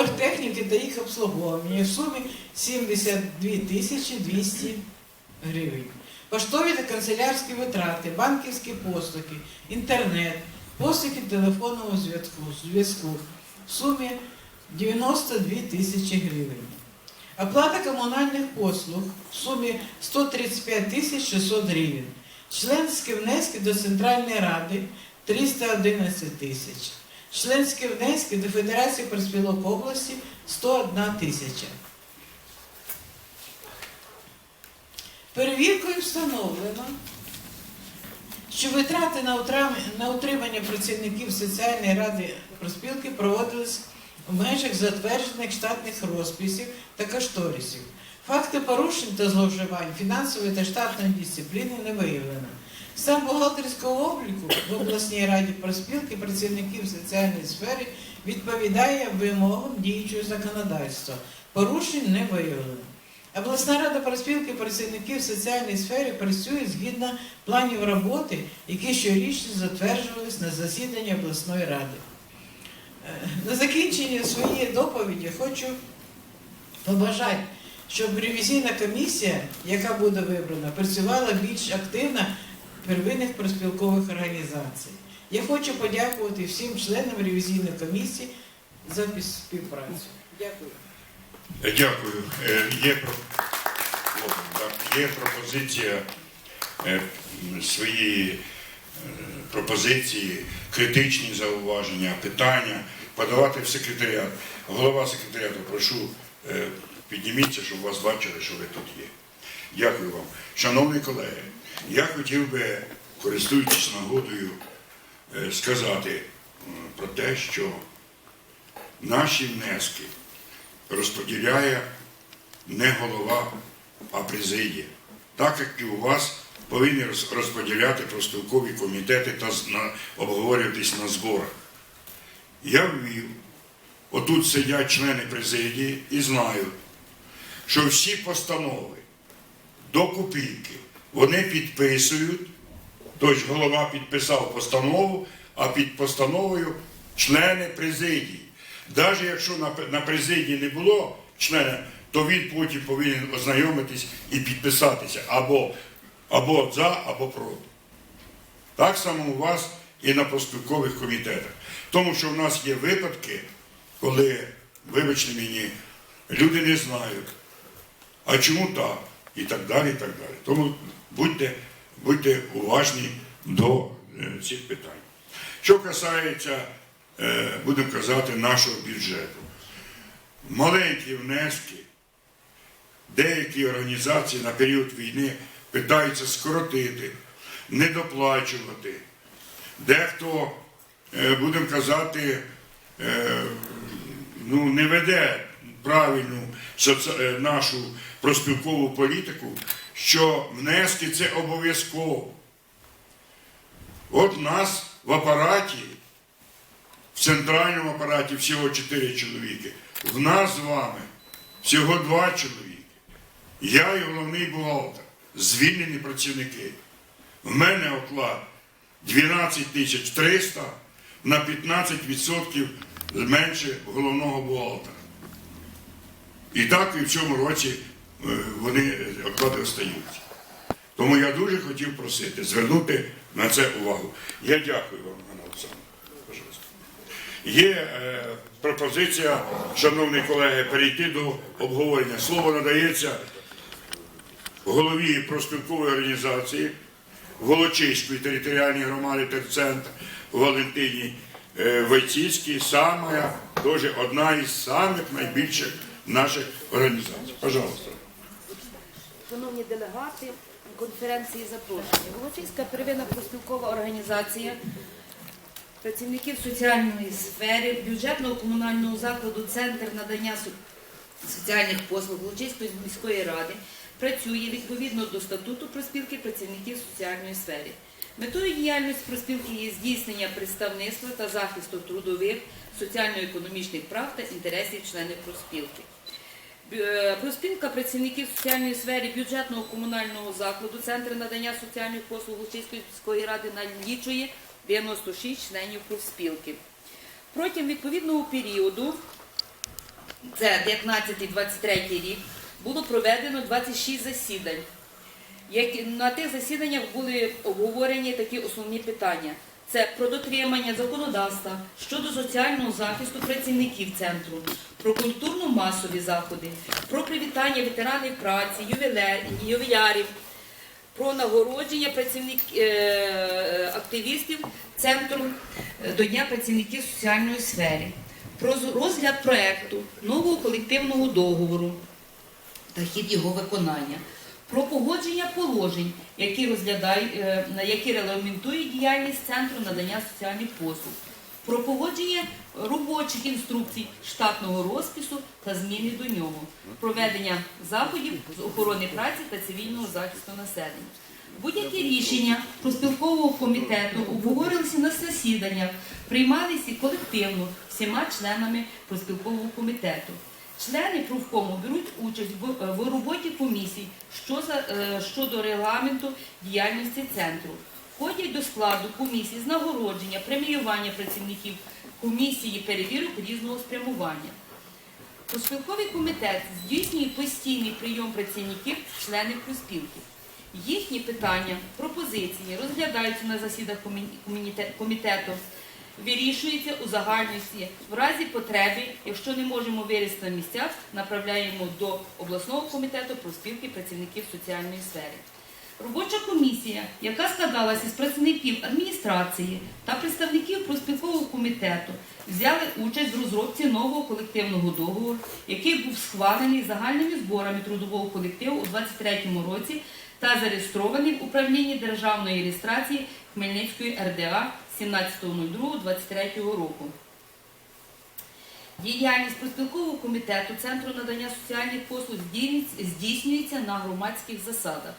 оргтехніки та їх обслуговування в сумі 72 тисячі 200 гривень. Поштові та канцелярські витрати, банківські послуги, інтернет, послуги телефонного зв'язку, зв'язку в сумі 92 тисячі гривень. Оплата комунальних послуг в сумі 135 тисяч 600 гривень. Членські внески до Центральної Ради 311 тисяч. Членські внески до Федерації профспілок області 101 тисяча. Перевіркою встановлено, що витрати на утримання працівників соціальної ради проспілки проводились в межах затверджених штатних розписів та кошторисів. Факти порушень та зловживань фінансової та штатної дисципліни не виявлено. Сам бухгалтерського обліку в обласній раді проспілки працівників соціальної сфери відповідає вимогам діючого законодавства. Порушень не виявлено. Обласна рада проспілки працівників соціальної сфери працює згідно планів роботи, які щорічно затверджувались на засіданні обласної ради. Е, На закінчення своєї доповіді хочу побажати, щоб ревізійна комісія, яка буде вибрана, працювала більш активно первинних проспілкових організацій. Я хочу подякувати всім членам ревізійної комісії за співпрацю. Дякую. Дякую. Е, Є, є пропозиція е, свої е, пропозиції, критичні зауваження, питання подавати в секретаріат. Голова секретаріату, прошу, підніміться, щоб вас бачили, що ви тут є. Дякую вам. Шановні колеги, я хотів би, користуючись нагодою, е, сказати про те, що наші внески розподіляє не голова, а президія. Так як і у вас повинні розподіляти профспілкові комітети та обговорюватись на зборах. Я ввів, отут сидять члени президії і знають, що всі постанови до копійки вони підписують, тобто голова підписав постанову, а під постановою члени президії. Навіть якщо на, президії не було члена, то він потім повинен ознайомитись і підписатися або, або за, або проти. Так само у вас і на проспілкових комітетах. Тому що в нас є випадки, коли, вибачте мені, люди не знають, а чому так? І так далі, і так далі. Тому будьте, будьте уважні до е, цих питань. Що касається, е, будемо казати, нашого бюджету. Маленькі внески, деякі організації на період війни питаються скоротити, недоплачувати. Дехто, е, будемо казати, ну, не веде правильну нашу проспілкову політику, що внески це обов'язково. От нас в апараті, в центральному апараті всього 4 чоловіки. В нас з вами всього 2 чоловіки. Я і головний бухгалтер, звільнені працівники. В мене оклад 12 тисяч 300 на 15% менше головного бухгалтера. І так і в цьому році вони е, оклади остаються. Тому я дуже хотів просити звернути на це увагу. Я дякую вам, Ганна Олександровна. Є е, пропозиція, шановні колеги, перейти до обговорення. Слово надається голові проспілкової організації Волочиської територіальної громади терцентр Валентині е, Войціцькій, саме теж одна із самих найбільших наших організацій. Пожалуйста. Шановні делегати конференції запрошені. Волочиська первинна проспілкова організація працівників соціальної сфери, бюджетного комунального закладу Центр надання соціальних послуг Волочиської міської ради працює відповідно до статуту проспілки працівників соціальної сфери. Метою діяльності проспілки є здійснення представництва та захисту трудових, соціально-економічних прав та інтересів членів проспілки. Е, Проспілка працівників соціальної сфери бюджетного комунального закладу Центр надання соціальних послуг Лучиської міської ради налічує 96 членів профспілки. Протягом відповідного періоду це 19-23 рік, було проведено 26 засідань. На тих засіданнях були обговорені такі основні питання: це про дотримання законодавства щодо соціального захисту працівників центру, про культурно-масові заходи, про привітання ветеранів праці, ювілярів, про нагородження працівник, е, центру е, до Дня працівників соціальної сфери, про розгляд проекту нового колективного договору та хід його виконання, про погодження положень, які е, які регламентують діяльність центру надання соціальних послуг, про погодження робочих інструкцій штатного розпису та зміни до нього, проведення заходів з охорони праці та цивільного захисту населення. Будь-які рішення проспілкового комітету обговорювалися на засіданнях, приймалися колективно всіма членами проспілкового комітету. Члени профкому беруть участь в, в роботі комісій е, щодо регламенту діяльності центру. Входять до складу комісії з нагородження, преміювання працівників комісії перевірок різного спрямування. Проспілковий комітет здійснює постійний прийом працівників, членів проспілки. Їхні питання, пропозиції розглядаються на засідах комітету, вирішуються у загальності. В разі потреби, якщо не можемо вирішити на місцях, направляємо до обласного комітету проспілки працівників соціальної сфери. Робоча комісія, яка складалася з працівників адміністрації та представників проспілкового комітету, взяли участь в розробці нового колективного договору, який був схвалений загальними зборами трудового колективу у 2023 році та зареєстрований в управлінні державної реєстрації Хмельницької РДА 17.02.23 року. Діяльність проспілкового комітету Центру надання соціальних послуг здійснюється- на громадських засадах.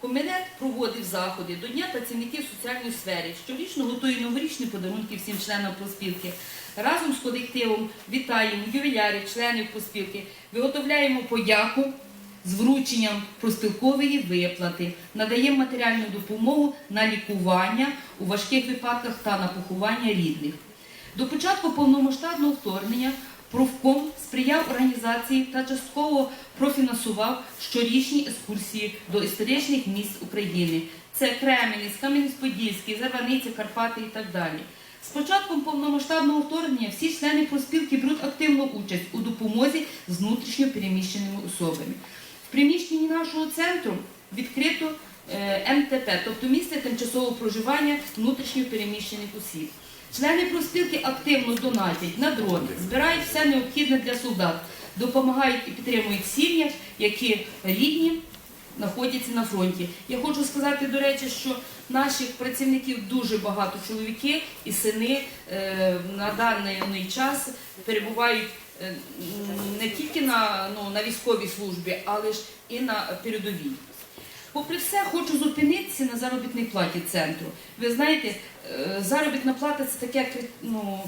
Комітет проводив заходи до Дня працівників соціальної сфери, щорічно готує новорічні подарунки всім членам проспілки. Разом з колективом вітаємо ювілярів, членів проспілки, виготовляємо подяку з врученням проспілкової виплати, надаємо матеріальну допомогу на лікування у важких випадках та на поховання рідних. До початку повномасштабного вторгнення профком сприяв організації та частково профінансував щорічні екскурсії до історичних місць України. Це Кременець, Кам'янець-Подільський, Зарваниця, Карпати і так далі. З початком повномасштабного вторгнення всі члени профспілки беруть активну участь у допомозі з внутрішньо переміщеними особами. Приміщенні нашого центру відкрито е, МТП, тобто місце тимчасового проживання внутрішньо переміщених осіб. Члени профспілки активно донатять на дрони, збирають все необхідне для солдат, допомагають і підтримують сім'ї, які рідні знаходяться на фронті. Я хочу сказати, до речі, що наших працівників дуже багато чоловіки і сини е, на даний час перебувають не тільки на, ну, на військовій службі, але ж і на передовій. Попри все, хочу зупинитися на заробітній платі центру. Ви знаєте, е, заробітна плата це таке, ну,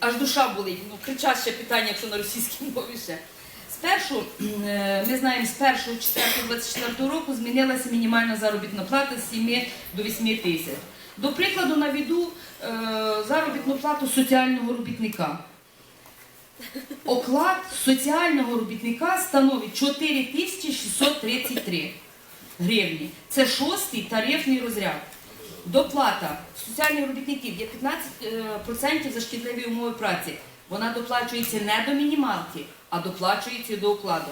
аж душа болить, ну, кричаще питання, якщо на російській мові ще. Спершу, е, ми знаємо, з 1.4.24 року змінилася мінімальна заробітна плата з 7 до 8 тисяч. До прикладу, наведу е, заробітну плату соціального робітника. Оклад соціального робітника становить 4633 гривні. Це шостий тарифний розряд. Доплата соціальних робітників є 15% за шкідливі умови праці. Вона доплачується не до мінімалки, а доплачується до окладу.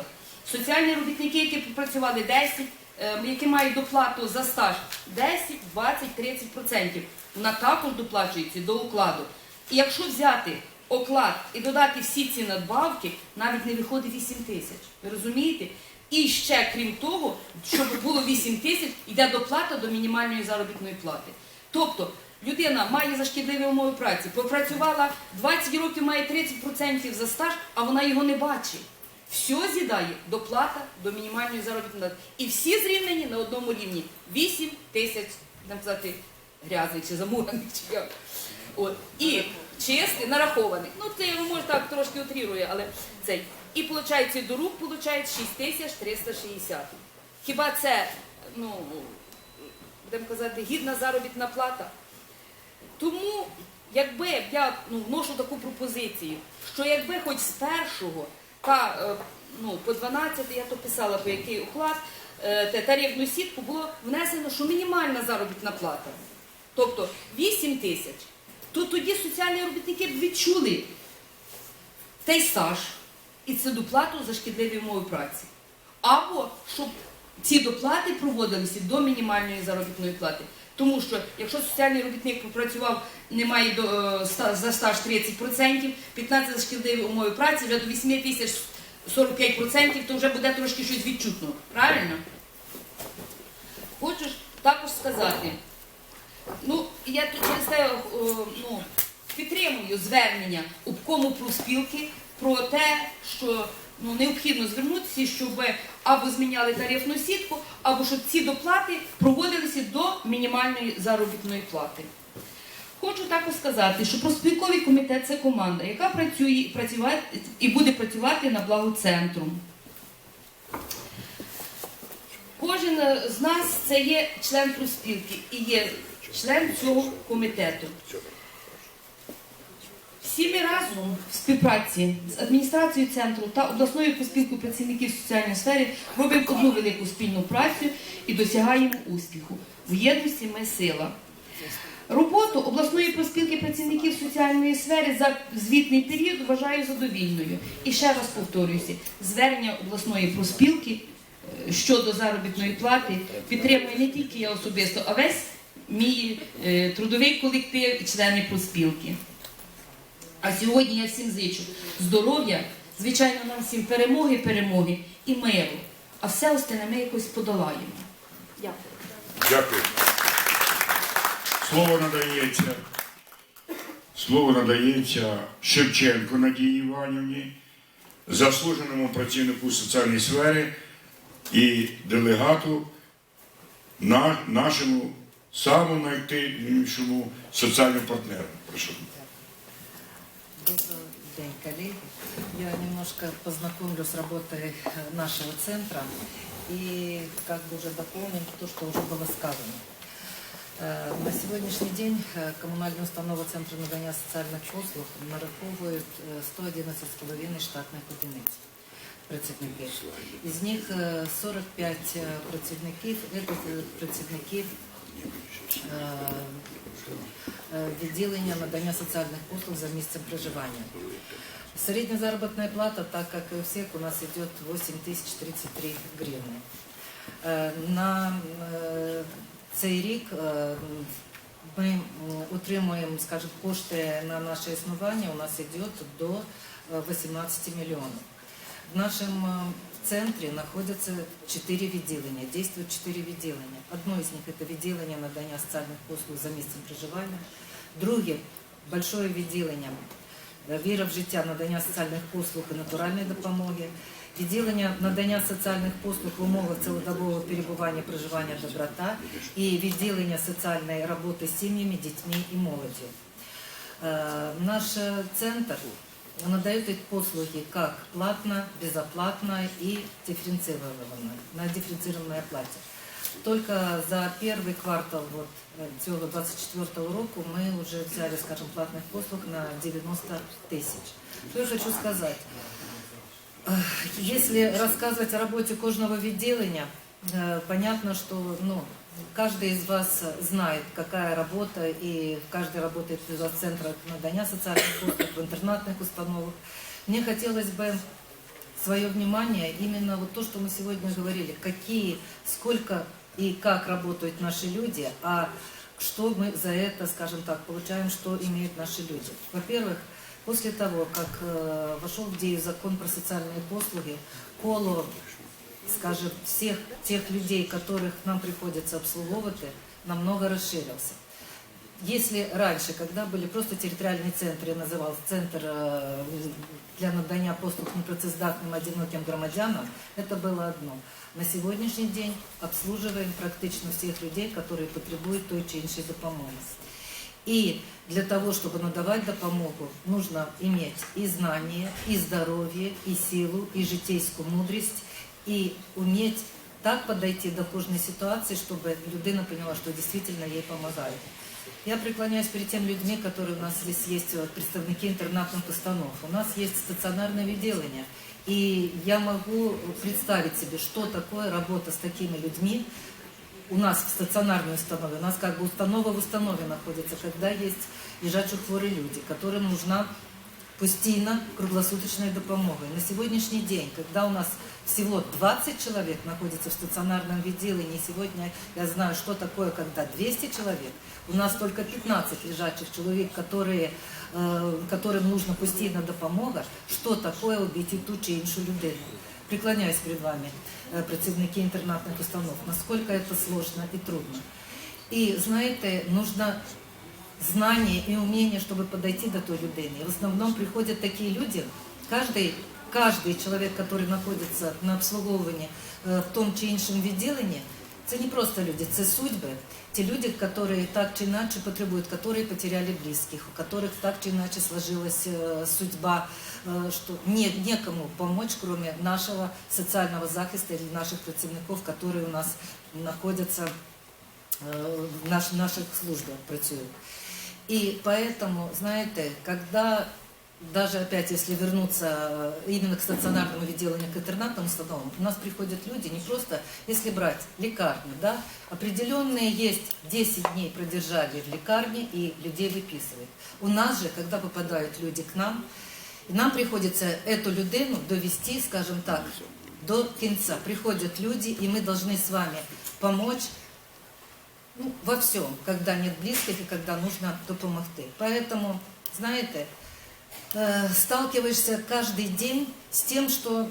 Соціальні робітники, які попрацювали 10, е, які мають доплату за стаж 10, 20, 30%, вона також доплачується до окладу. І якщо взяти оклад і додати всі ці надбавки, навіть не виходить 8 тисяч. Ви розумієте? І ще крім того, щоб було 8 тисяч, йде доплата до мінімальної заробітної плати. Тобто людина має за шкідливі умови праці, попрацювала 20 років, має 30% за стаж, а вона його не бачить. Все з'їдає доплата до мінімальної заробітної плати. І всі зрівнені на одному рівні 8 тисяч, будемо казати, грязних чи замурених, чи як. От. І чистий, нарахований. Ну, це я може так трошки утрірую, але цей. І виходить, до рук виходить 6360. Хіба це, ну, будемо казати, гідна заробітна плата? Тому, якби я ну, вношу таку пропозицію, що якби хоч з першого та, е, ну, по 12, я то писала, по який уклад, е, те тарифну сітку було внесено, що мінімальна заробітна плата. Тобто 8 тисяч. То тоді соціальні робітники б відчули той стаж і це доплату за шкідливі умови праці. Або щоб ці доплати проводилися до мінімальної заробітної плати. Тому що якщо соціальний робітник попрацював, не має до, е, за стаж 30%, 15 за шкідливі умови праці, вже до 8 тисяч 45%, то вже буде трошки щось відчутно. Правильно? Хочу також сказати, я через те ну, підтримую звернення обкому профспілки про те, що ну, необхідно звернутися, щоб або зміняли тарифну сітку, або щоб ці доплати проводилися до мінімальної заробітної плати. Хочу також сказати, що профспілковий комітет це команда, яка працює і буде працювати на благо центру. Кожен з нас це є член профспілки і є член цього комітету. Всі ми разом в співпраці з адміністрацією центру та обласною профспілкою працівників соціальної сфери робимо одну велику спільну працю і досягаємо успіху. В єдності ми сила. Роботу обласної профспілки працівників соціальної сфери за звітний період вважаю задовільною. І ще раз повторююся, звернення обласної профспілки е, щодо заробітної плати підтримує не тільки я особисто, а весь мій е, трудовий колектив і члени профспілки. А сьогодні я всім зичу здоров'я, звичайно, нам всім перемоги, перемоги і миру. А все остальне ми якось подолаємо. Дякую. Дякую. Слово надається. Слово надається Шевченко Надії Іванівні, заслуженому працівнику соціальної сфери і делегату на нашому самому найактивнішому соціальному партнеру. Прошу. Добрый день, коллеги. Я немножко познакомлю с работой э, нашего центра и как бы уже дополним то, что уже было сказано. Э, На сегодняшний день э, коммунальная установа Центра надання соціальних послуг нараховують е, 111,5 штатних одиниць працівників. Із них е, 45 працівників – це е, працівники е, е, відділення надання соціальних послуг за місцем проживання. Средняя заработная плата, так как и у всех, у нас идет 8033 гривны. Е, На е, цей рік е, ми м, утримуємо, скажімо, кошти на наше існування, у нас йде до е, 18 мільйонів. Э, центре находятся четыре відділення, действуют четыре відділення. Одно из них это відділення надання соціальних послуг за місцем проживання. Друге большое відділення е, віра в життя, надання соціальних послуг і натуральної допомоги. Відділення надання соціальних послуг в умовах цілодобового перебування, проживання доброта і відділення соціальної роботи з сім'ями, дітьми і молоддю. Э, Наш э, центр надает эти послуги как платно, безоплатно и дифференцированно, на дифференцированной оплате. Только за первый квартал вот, э, цього 24 року мы уже взяли, скажем, платных послуг на 90 тысяч. Что я хочу сказать? Э, Если рассказывать о работе кожного відділення, э, понятно, что ну, каждый из вас знает, какая работа, и каждый работает в центрах надания социальных послуг, в интернатных установах. Мне хотелось бы свое внимание именно вот то, что мы сегодня говорили, какие, сколько и как работают наши люди, а что мы за это, скажем так, получаем, что имеют наши люди. Во-первых, после того, как э, вошел в действие закон про социальные послуги, коло, скажем, всех тех людей, которых нам приходится обслуговывать, намного расширился. Если раньше, когда были просто территориальные центры, я называл центр э, для надання послуг непрацездатным одиноким громадянам, это было одно. На сегодняшний день обслуживаем практично всех людей, которые потребуют той чи іншої допомоги. И для того, чтобы надавать допомогу, нужно иметь и знание, и здоровье, и силу, и житейскую мудрость, и уметь так подойти до кожної ситуації, щоб людина поняла, що дійсно їй допомагають. Я преклоняюсь перед теми людьми, которые у нас здесь есть, вот, представники интернатных установ. У нас есть стационарное відділення. И я могу представить себе, что такое работа с такими людьми, у нас в стационарной установе, у нас как бы установа в установе находится, когда есть лежачі хворі люди, которым нужна постійна круглосуточная допомога. И на сегодняшний день, когда у нас всего 20 человек находится в стационарном відділенні, сегодня я знаю, что такое, когда 200 человек, у нас только 15 лежачих человек, которые, э, которым нужна постійна допомога, что такое убити ту чи іншу людину. Преклоняюсь перед вами, э, працівники інтернатних установ, насколько это сложно и трудно. И знаете, нужно знание и умение, чтобы подойти до той людини. И в основном приходят такие люди, каждый, каждый человек, который находится на обслуговуванні е, в тому чи іншому відділенні, це не просто люди, це судьби. Те люди, которые так чи иначе потребуют, которые потеряли близких, у которых так чи иначе сложилась э, судьба, э, что не, некому помочь, кроме нашего социального захиста или наших працівників, которые у нас находятся э, в наш, наших службах працюють. И поэтому, знаете, когда даже опять, если вернуться э, именно к стационарному відділенню, к интернатным установам, у нас приходят люди не просто, если брать лекарню, да, определенные есть 10 дней продержали в лекарне и людей выписывают. У нас же, когда попадают люди к нам, и нам приходится эту людину довести, скажем так, до кінця. Приходят люди, и мы должны с вами помочь ну, во всем, когда нет близких и когда нужно допомогти. Поэтому, знаете, э, сталкиваешься каждый день с тем, что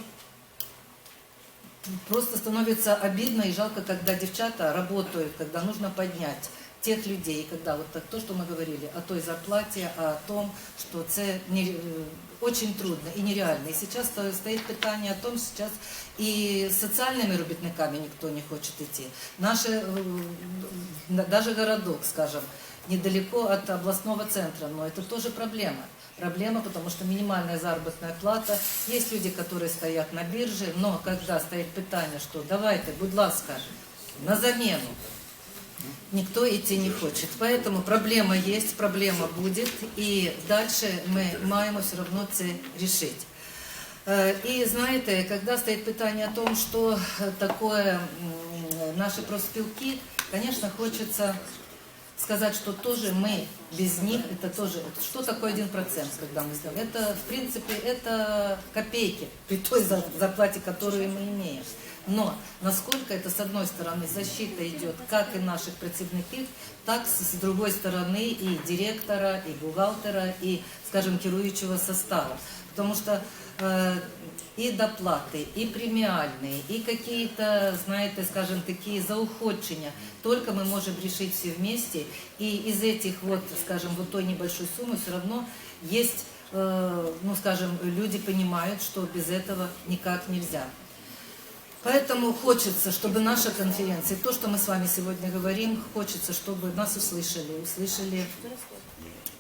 просто становится обидно и жалко, когда девчата работают, когда нужно поднять тех людей, когда вот так то, что мы говорили о той зарплате, о том, что це не, э, очень трудно и нереально. И сейчас сто- стоит питание о том, сейчас и с социальными робітниками никто не хочет идти. Наши, э, даже городок, скажем, недалеко от областного центра, но это тоже проблема. Проблема, потому что минимальная заработная плата. Есть люди, которые стоят на бирже, но когда стоит питание, что давайте, будь ласка, на замену, никто идти не хочет. Поэтому проблема есть, проблема будет, и дальше ми маємо все равно це решить. Э, И знаете, когда стоит питание о том, что такое наши профспілки, конечно, хочется сказать, что тоже мы без них, это тоже, что такое 1%, когда мы сделаем? Это, в принципе, это копейки при той за- зарплате, которую мы имеем. Но насколько это, с одной стороны, защита идет как и наших працівників, так с другой стороны и директора, и бухгалтера, и, скажем, керующего состава. Потому что э, и доплаты, и премиальные, и какие-то, знаете, скажем, такие заухудшения, только мы можем решить все вместе. И из этих вот, скажем, вот той небольшой суммы все равно есть, э, ну, скажем, люди понимают, что без этого никак нельзя. Поэтому хочется, чтобы наша конференция, то, что мы с вами сегодня говорим, хочется, чтобы нас услышали, услышали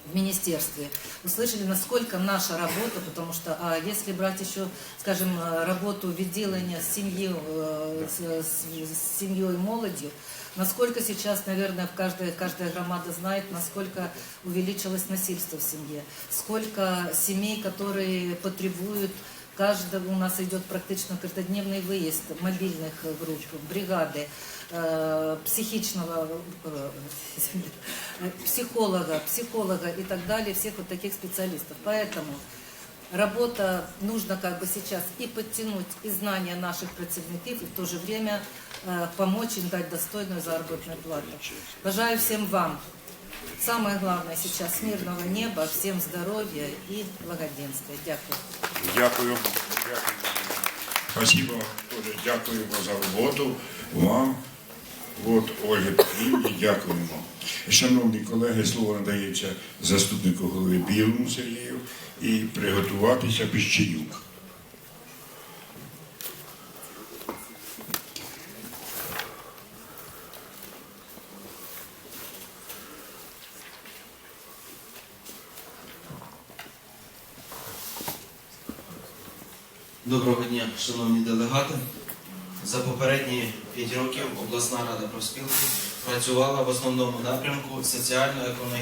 в министерстве, услышали, насколько наша работа, потому что а если брать еще, скажем, работу відділення с семьей, э, с, с- семьей и молодью, насколько сейчас, наверное, каждая, каждая громада знает, насколько увеличилось насильство в семье, сколько семей, которые потребуют Каждого у нас идет практично каждодневный выезд мобильных групп, бригады, э, психичного, э, психолога, психолога и так далее, всех вот таких специалистов. Поэтому работа нужно как бы сейчас и подтянуть и знания наших працівників, и в то же время э, помочь им дать достойную заработную плату. Бажаю всем вам Самое главное сейчас мирного неба, всем здоровья и благоденствия. Дякую. Дякую. Спасибо. Дуже дякуємо за роботу вам. От Ольги Петрівні, дякуємо. Шановні колеги, слово надається заступнику голови Білому Сергію і приготуватися Піщенюк. Доброго дня, шановні делегати. За попередні 5 років обласна рада профспілки працювала в основному напрямку соціально-економічного